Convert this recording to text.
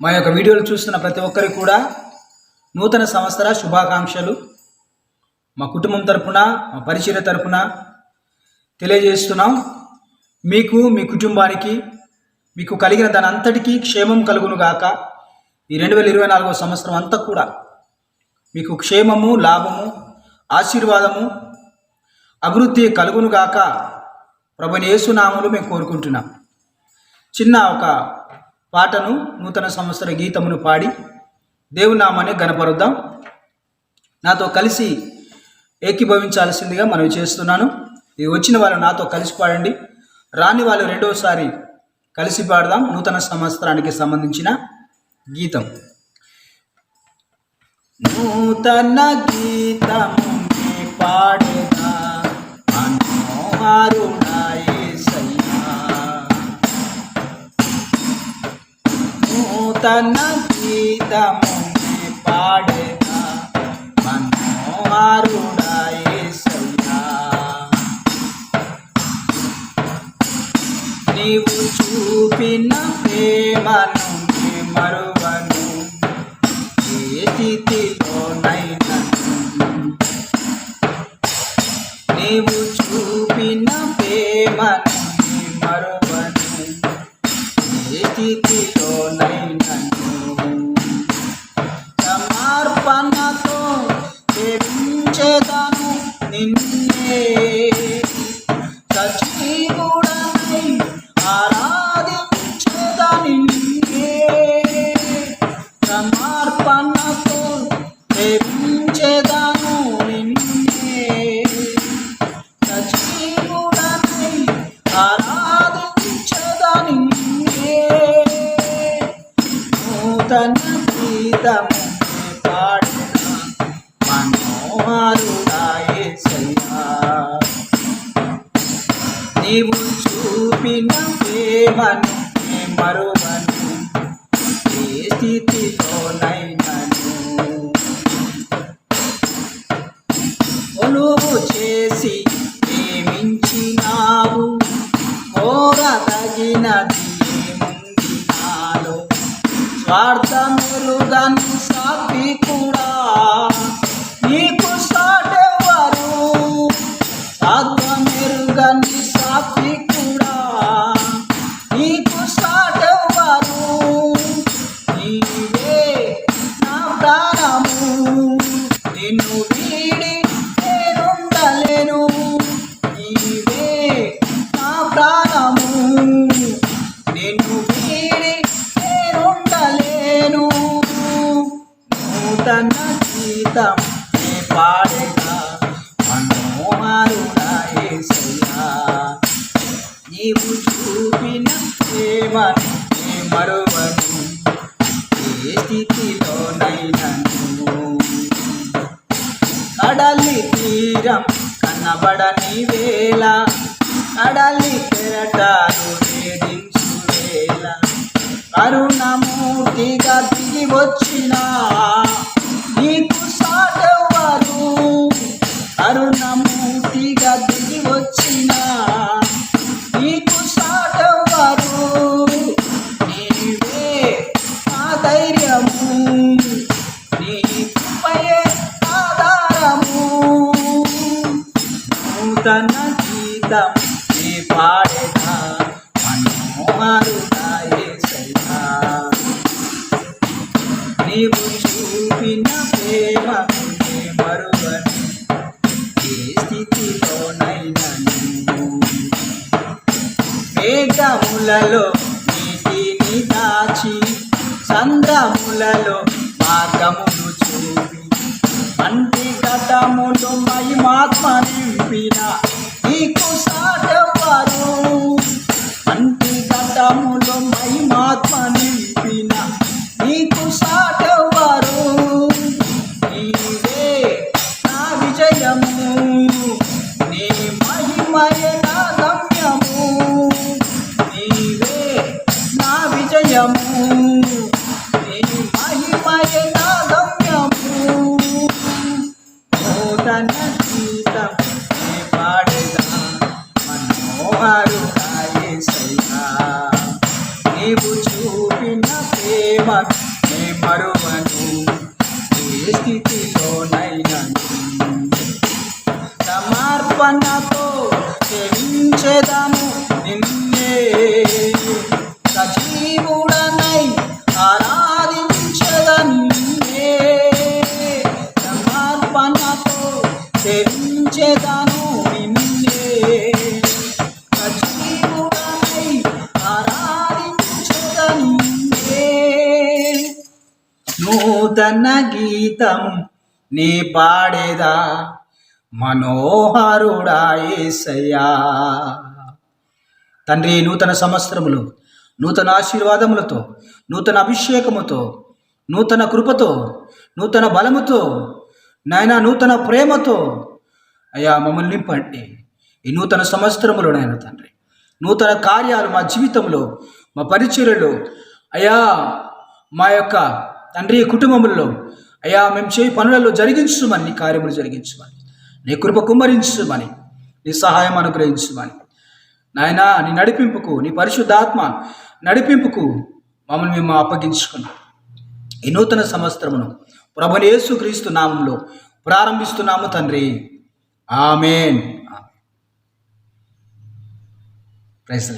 మా యొక్క వీడియోలు చూస్తున్న ప్రతి ఒక్కరికి కూడా నూతన సంవత్సర శుభాకాంక్షలు. మా కుటుంబం తరపున మా పరిచయ తరపున తెలియజేస్తున్నాం. మీకు మీ కుటుంబానికి మీకు కలిగిన దాని అంతటికీ క్షేమం కలుగునుగాక ఈ రెండు వేల ఇరవై నాలుగో సంవత్సరం అంతా కూడా మీకు క్షేమము లాభము ఆశీర్వాదము అభివృద్ధి కలుగునుగాక ప్రభుని యేసునామలు మేము కోరుకుంటున్నాం. చిన్న ఒక పాటను నూతన సంవత్సర గీతమును పాడి దేవునామాన్ని గనపరుద్దాం నాతో కలిసి ఏకీభవించాల్సిందిగా మనం చేస్తున్నాను. ఇది వచ్చిన వాళ్ళు నాతో కలిసి పాడండి. రాని వాళ్ళు రెండోసారి కలిసి పాడదాం. నూతన సంవత్సరానికి సంబంధించిన గీతం. నూతన గీతము పాడుదా? పాడేదా నూతన గీతము నే పాడేదా మనోహరుడా యేసయ్యా నీవు చూపిన ప్రేమను నే మరువను. ఏ స్థితిలోనైనా నీవు చూపిన ప్రేమను సమర్పణతో సేవించేదను నిన్నే. తన గీతము పాడిన మనోహరుడా నీవు చూపిన ప్రేమను మరువను ఏ స్థితిలోనైనను కొలువు చేసి ప్రేమించినావు కోరదగినది वार्ता मेरुदन నూతన గీతం నే పాడేగా మనోహరుడా నీవు చూపిన ప్రేమను నే మరువను ఏ స్థితిలోనైనను. కడలి తీరం కనబడని వేళ కడలి కెరటాలు వేధించు వేళ. కరుణమూర్తిగా దిగి వచ్చినా వచ్చిన నీకు సాటెవరు నీవే నా ధైర్యము. నీ కృపయే ఆధారము. నూతన గీతం నీ పాడేదా మనోహరుడా నీవు చూపిన ప్రేమ మరువని. ఏ స్థితి మేఘములలో నీటిని దాచి సంద్రములలో మార్గమును చూపి అంటి గతములు మహిమాత్మ నింపిన నీకు సాటవారు అంటి గతములు మహిమాత్మ పాడుతా మనోహరుడాయేసయ్యా నీవు చూపిన ప్రేమ నే మరువను ఏ స్థితిలోనైనను. సమర్పణతో సేవించేదాము నూతన గీతం నీ పాడేదా? మనోహరుడా ఏసయ్యా. తండ్రి నూతన సంవత్సరములు నూతన ఆశీర్వాదములతో నూతన అభిషేకముతో నూతన కృపతో నూతన బలముతో నాయన నూతన ప్రేమతో. అయ్యా మమ్మల్ని నింపండి. ఈ నూతన సంవత్సరములో నాయన తండ్రి నూతన కార్యాలు మా జీవితంలో మా పరిచర్యలో అయ్యా మా యొక్క తండ్రి కుటుంబంలో అయ్యా మేము చేయి పనులలో జరిగించుమని నీ కార్యములు జరిగించుమని నీ కృప కుమ్మరించుమని నీ సహాయం అనుగ్రహించుమని. నాయనా నీ నడిపింపుకు నీ పరిశుద్ధాత్మ నడిపింపుకు మమ్మల్ని మేము అప్పగించుకున్నాం. ఈ నూతన సంవత్సరమును ప్రభుని యేసు క్రీస్తు నామంలో ప్రారంభిస్తున్నాము తండ్రి. ఆమెన్. ప్రైజ్